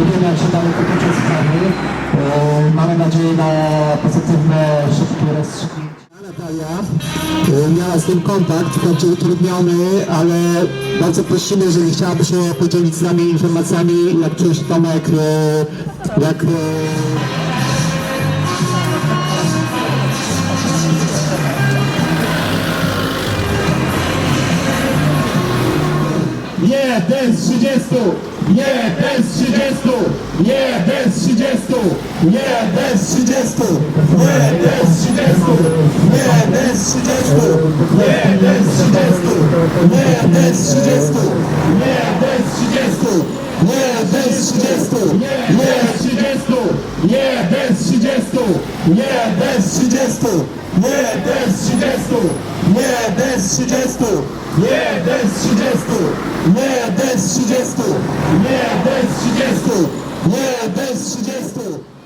Nie wiemy jak się dalej potoczą sprawy. Mamy nadzieję na pozytywne, szybkie rozstrzygnięcie. Natalia e, miała z tym kontakt, wprawdzie utrudniony, ale bardzo prosimy, jeżeli chciałaby się podzielić z nami informacjami, jak czuje się Tomek, e, jak... e, Nie, bez 30! Nie, bez 30! Nie, bez 30! Nie, bez 30! Nie, bez 30! Nie, bez 30! Nie, bez 30! Nie, bez 30! Nie, bez 30! Nie, bez 30! Nie, bez 30! Nie, bez 30! Nie, bez 30! Nie, bez 30! Nie, bez 30! Nie, bez 30! Nie, bez 30! Nie, bez 30! Nie, bez 30! Nie!